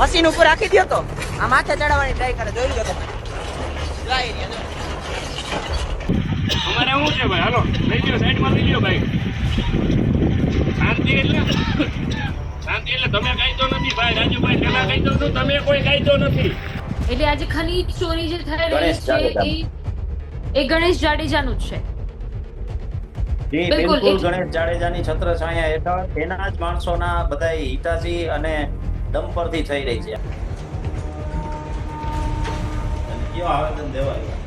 Machine ઉપર રાખી દો તો. આ માથે ચડાવવાની ટ્રાય કરે જોઈ લો. અમારે શું છે ભાઈ? હાલો લઈ લ્યો સાઈડમાં લઈ લ્યો ભાઈ. શાંતિ એટલે? શાંતિ એટલે તમે કાયદો નથી ભાઈ રાજુભાઈ પેલા કાયદો દઉં તમે કોઈ કાયદો નથી. એટલે આજે ખનીજ ચોરી જે થઈ રહી ગણેશ છે એ એ ગણેશ જાડેજાનું જ છે. જી બિલકુલ, બિલકુલ ગણેશ જાડેજાની છત્રછાયા હેઠળ એના જ માણસોના બધા હિતાજી અને દમ પરથી થઈ રહી છે. કયો આવેદન દેવાય?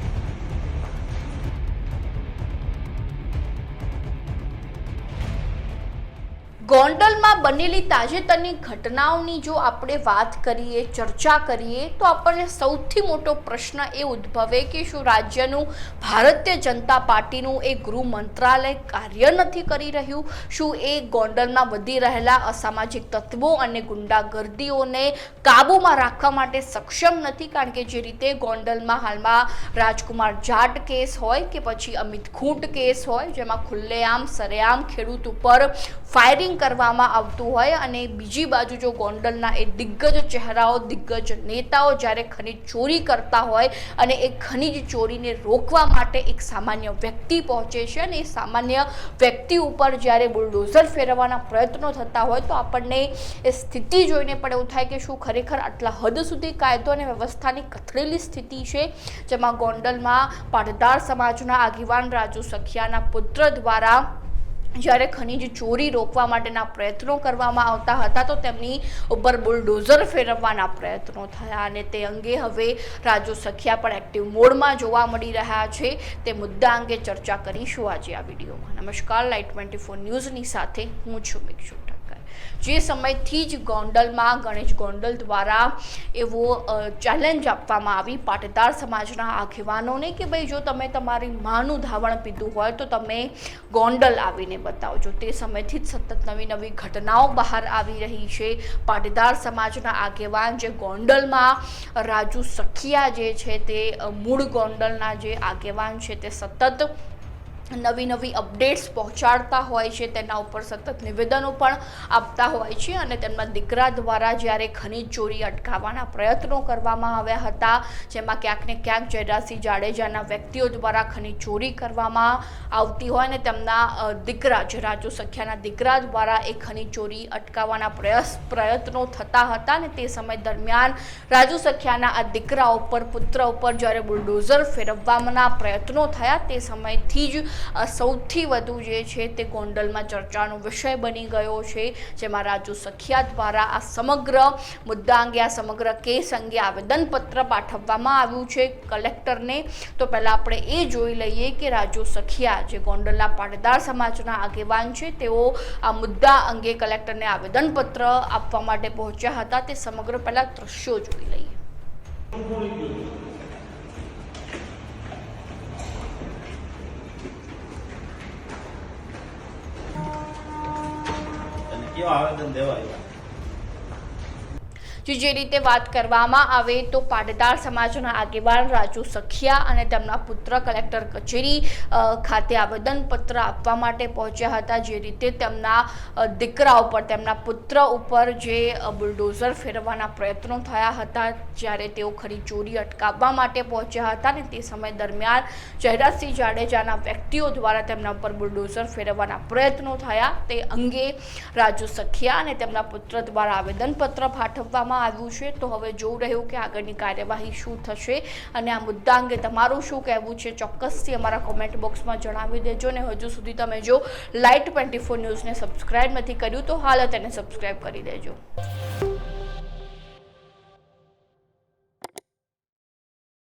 ગોંડલમાં બનેલી તાજેતરની ઘટનાઓની જો આપણે વાત કરીએ, ચર્ચા કરીએ, તો આપણને સૌથી મોટો પ્રશ્ન એ ઉદ્ભવે કે શું રાજ્યનું ભારતીય જનતા પાર્ટીનું એ ગૃહ મંત્રાલય કાર્ય નથી કરી રહ્યું? શું એ ગોંડલમાં વધી રહેલા અસામાજિક તત્વો અને ગુંડાગર્દીઓને કાબૂમાં રાખવા માટે સક્ષમ નથી? કારણ કે જે રીતે ગોંડલમાં હાલમાં રાજકુમાર જાટ કેસ હોય કે પછી અમિત ખૂંટ કેસ હોય, જેમાં ખુલ્લેઆમ, સરેઆમ ખેડૂત ઉપર ફાયરિંગ કરવામાં આવતું હોય અને બીજી બાજુ જો ગોંડલના એ દિગ્ગજ ચહેરાઓ, દિગ્ગજ નેતાઓ જ્યારે ખનીજ ચોરી કરતા હોય અને એ ખનીજ ચોરીને રોકવા માટે એક સામાન્ય વ્યક્તિ પહોંચે છે અને એ સામાન્ય વ્યક્તિ ઉપર જ્યારે બુલડોઝર ફેરવવાના પ્રયત્નો થતા હોય તો આપણને એ સ્થિતિ જોઈને પણ એવું થાય કે શું ખરેખર આટલા હદ સુધી કાયદો અને વ્યવસ્થાની કથળેલી સ્થિતિ છે, જેમાં ગોંડલમાં પાટીદાર સમાજના આગેવાન રાજુ સખિયાના પુત્ર દ્વારા જ્યારે ખનીજ ચોરી રોકવા માટેના પ્રયત્નો કરવામાં આવતા હતા, તો તેમની ઉપર બુલડોઝર ફેરવવાના પ્રયત્નો થયા અને તે અંગે હવે રાજુ સખિયા પણ એક્ટિવ મોડમાં જોવા મળી રહ્યા છે. તે મુદ્દા અંગે ચર્ચા કરીશું આજે આ વિડીયોમાં. નમસ્કાર લાઈટ ટ્વેન્ટી ફોર ન્યૂઝની સાથે હું છું મિક્ષુ જે સમયથી જ ગોંડલમાં ગણેશ ગોંડલ દ્વારા એવો ચેલેન્જ આપવામાં આવી પાટીદાર સમાજના આગેવાનોને કે ભાઈ જો તમે તમારી માનું ધાવણ પીધું હોય તો તમે ગોંડલ આવીને બતાવજો. તે સમયથી જ સતત નવી નવી ઘટનાઓ બહાર આવી રહી છે. પાટીદાર સમાજના આગેવાન જે ગોંડલમાં રાજુ સખિયા જે છે તે મૂળ ગોંડલના જે આગેવાન છે તે સતત નવી નવી અપડેટ્સ પહોંચાડતા હોય છે, તેના ઉપર સતત નિવેદનો પણ આપતા હોય છે અને તેમના દીકરા દ્વારા જ્યારે ખનીજ ચોરી અટકાવવાના પ્રયત્નો કરવામાં આવ્યા હતા, જેમાં ક્યાંક ને ક્યાંક જયરાજસિંહ જાડેજાના વ્યક્તિઓ દ્વારા ખનીજ ચોરી કરવામાં આવતી હોય અને તેમના દીકરા જે રાજુ સખ્યાના દીકરા દ્વારા એ ખનીજ ચોરી અટકાવવાના પ્રયાસ, પ્રયત્નો થતા હતા અને તે સમય દરમિયાન રાજુ સખ્યાના આ દીકરા ઉપર, પુત્ર ઉપર જ્યારે બુલડોઝર ફેરવવાના પ્રયત્નો થયા, તે સમયથી જ સૌથી વધુ જે છે તે ગોંડલમાં ચર્ચાનો વિષય બની ગયો છે, જેમાં રાજુ સખિયા દ્વારા આ સમગ્ર મુદ્દા અંગે, આ સમગ્ર કેસ અંગે આવેદનપત્ર પાઠવવામાં આવ્યું છે કલેક્ટરને. તો પહેલાં આપણે એ જોઈ લઈએ કે રાજુ સખિયા જે ગોંડલના પાટીદાર સમાજના આગેવાન છે, તેઓ આ મુદ્દા અંગે કલેક્ટરને આવેદનપત્ર આપવા માટે પહોંચ્યા હતા. તે સમગ્ર પહેલાં દ્રશ્યો જોઈ લઈએ. કયો આવેદન દેવાય જે જે રીતે વાત કરવામાં આવે તો પાટીદાર સમાજના આગેવાન રાજુ સખિયા અને તેમના પુત્ર કલેક્ટર કચેરી ખાતે આવેદનપત્ર આપવા માટે પહોંચ્યા હતા. જે રીતે તેમના દીકરા ઉપર તેમના પુત્ર ઉપર જે બુલડોઝર ફેરવવાના પ્રયત્નો થયા હતા, જ્યારે તેઓ ખરી ચોરી અટકાવવા માટે પહોંચ્યા હતા અને તે સમય દરમિયાન જયરાજસિંહ જાડેજાના વ્યક્તિઓ દ્વારા તેમના ઉપર બુલડોઝર ફેરવવાના પ્રયત્નો થયા. તે અંગે રાજુ સખિયા અને તેમના પુત્ર દ્વારા આવેદનપત્ર પાઠવવામાં આવ્યું છે, તો હવે જોવું રહ્યું કે આગળની કાર્યવાહી શું થશે. અને આ મુદ્દા અંગે તમારું શું કહેવું છે, ચોક્કસથી અમારા કોમેન્ટ બોક્સમાં જણાવી દેજો ને હજુ સુધી તમે જો લાઇટ ટ્વેન્ટી ફોર ન્યૂઝને સબસ્ક્રાઇબ નથી કર્યું, તો હાલ તેને સબસ્ક્રાઇબ કરી દેજો.